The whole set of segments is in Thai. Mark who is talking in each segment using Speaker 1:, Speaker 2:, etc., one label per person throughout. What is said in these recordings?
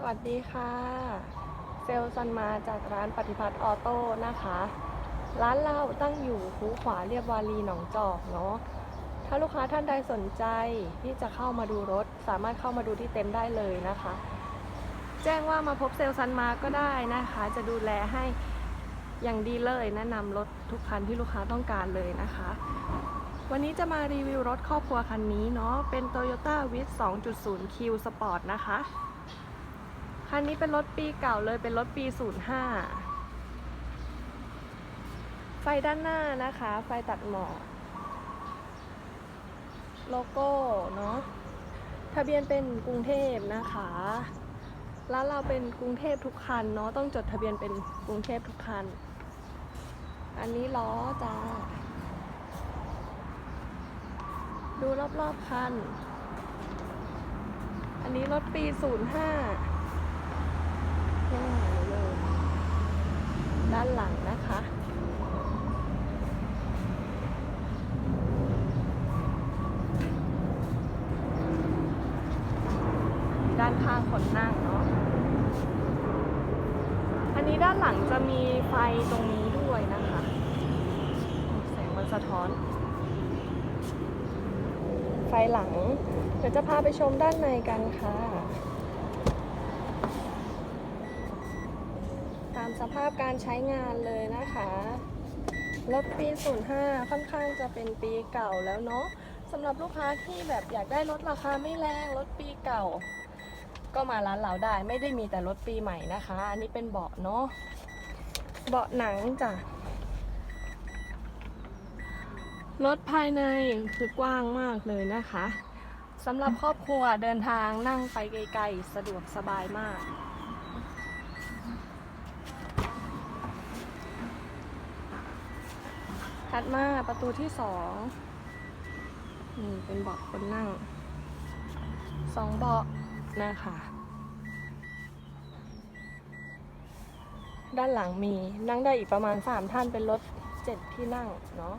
Speaker 1: สวัสดีค่ะ เซลซันมาจากร้านปฏิพัฒน์ออโต้นะคะ ร้านเราตั้งอยู่คูขวาเรียบวารีหนองจอกเนาะถ้าลูกค้าท่านใดสนใจที่จะเข้ามาดูรถ สามารถเข้ามาดูที่เต็มได้เลยนะคะ แจ้งว่ามาพบเซลซันมาก็ได้นะคะ จะดูแลให้อย่างดีเลยแนะนำรถทุกคันที่ลูกค้าต้องการเลยนะคะ วันนี้จะมารีวิวรถครอบครัวคันนี้เนาะเป็น Toyota w i t 2.0 Q Sport นะคะ คันนี้เป็นรถปีเก่าเลยเป็นรถปี 05 ไฟด้านหน้านะคะ ไฟตัดหมอกโลโก้เนาะทะเบียนเป็นกรุงเทพนะคะ แล้วเราเป็นกรุงเทพทุกคันเนาะต้องจดทะเบียนเป็นกรุงเทพทุกคัน อันนี้ล้อจ้า ดูรอบๆคัน อันนี้รถปี 05 ยังใหม่เลย ด้านหลังนะคะ ด้านข้างคนนั่งเนาะ อันนี้ด้านหลังจะมีไฟตรงนี้ด้วยนะคะ แสงมันสะท้อน ไฟหลัง เดี๋ยวจะพาไปชมด้านในกันค่ะามสภาพการใช้งานเลยนะคะรถปี 05 ค่อนข้างจะเป็นปีเก่าแล้วเนาะสำหรับลูกค้าที่แบบอยากได้รถราคาไม่แรงรถปีเก่า ก็มาร้านเราได้ไม่ได้มีแต่รถปีใหม่นะคะ อันนี้เป็นเบาะเนาะเบาะหนังจ้ะรถภายในคือกว้างมากเลยนะคะสำหรับครอบครัวเดินทางนั่งไปไกลๆ สะดวกสบายมาก ถัดมาประตูที่สองนี่เป็นเบาะคนนั่งสองเบาะนะคะด้านหลังมีนั่งได้อีกประมาณ 3 ท่านเป็นรถ 7 ที่นั่งเนาะ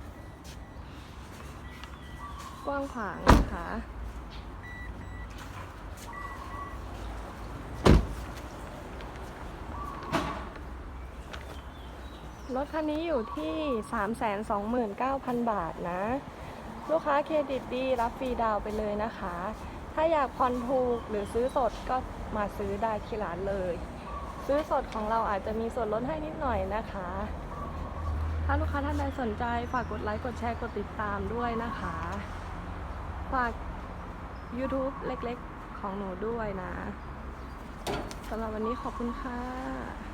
Speaker 1: กว้างขวางนะคะ รถคันนี้อยู่ที่ 329,000 บาทนะ ลูกค้าเครดิตดีรับฟรีดาวไปเลยนะคะ ถ้าอยากผ่อนถูกหรือซื้อสดก็มาซื้อได้ที่ร้านเลย ซื้อสดของเราอาจจะมีส่วนลดให้นิดหน่อยนะคะ ถ้าลูกค้าท่านใดสนใจฝากกดไลค์กดแชร์กดติดตามด้วยนะคะ ฝาก YouTube เล็กๆของหนูด้วยนะสำหรับวันนี้ขอบคุณค่ะ